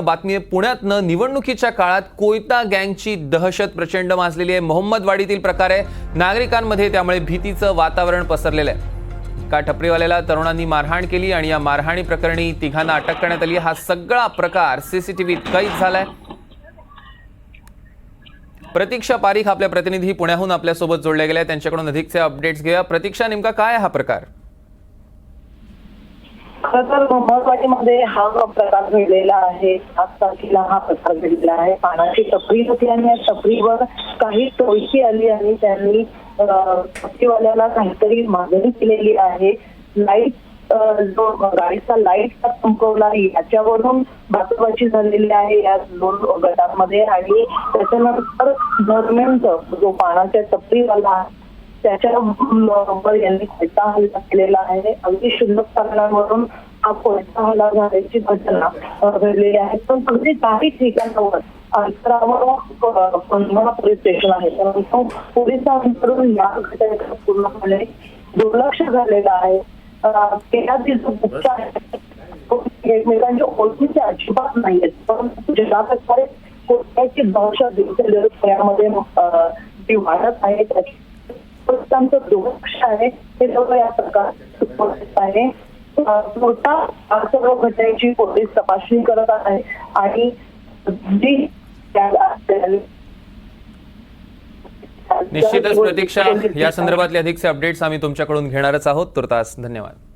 बातमी पुण्यातनं निवडणुकीच्या काळात कोयता गँगची दहशत प्रचंड माजलेली आहे. मोहम्मदवाडीतील प्रकार आहे. नागरिकांमध्ये त्यामुळे भीतीचं वातावरण पसरलेलं आहे. का टपरीवाल्याला तरुणांनी मारहाण केली आणि या मारहाणी प्रकरणी तिघांना अटक करण्यात आली. हा सगळा प्रकार सीसीटीव्हीत कैद झालाय. प्रतीक्षा पारीख आपल्या प्रतिनिधी पुण्याहून आपल्यासोबत जोडल्या गेल्या त्यांच्याकडून अधिकचे अपडेट्स घेऊया. प्रतीक्षा नेमका काय हा प्रकार? खर तर मोहम्मदवाडीमध्ये हा प्रकार घडलेला आहे सात तारखेला हा प्रकार घडलेला आहे. पानाची टपरी होती आणि या टपरीवर काही टोळकी आली आणि त्यांनी टपरीवाल्याला काहीतरी मागणी केलेली आहे. लाइट जो गाडीचा लाइट चमकवला याच्यावरून बातबाची झालेली आहे या दोन गटांमध्ये आणि त्याच्यानंतर गव्हर्नमेंट जो पानाच्या टपरीवाला आहे, त्याच्यावर यांनी कोयता हल्ला केलेला आहे. अगदी शुल्लक कारणांवरून हल्ला झाल्याची घटना घडलेली आहे पण अगदी काही ठिकाणावर अंतरावर पंधरा पोलीस स्टेशन आहे. परंतु पोलिसांकडून या घटनेकडे पूर्णपणे दुर्लक्ष झालेलं आहे. एकमेकांच्या ओळखीचे अजिबात परंतु ज्या प्रकारे कोयत्याची दहशत दिवसेंदिवस ती वाढत आहे, त्याची आहे. हे सर्व या प्रकारात आहे. सर्व घटनेची पोलीस तपासणी करत आहे आणि जी निश्चितच प्रतीक्षा या संदर्भातले अधिकचे अपडेट्स आम्ही तुमच्याकडून घेणारच आहोत. तुर्तास धन्यवाद.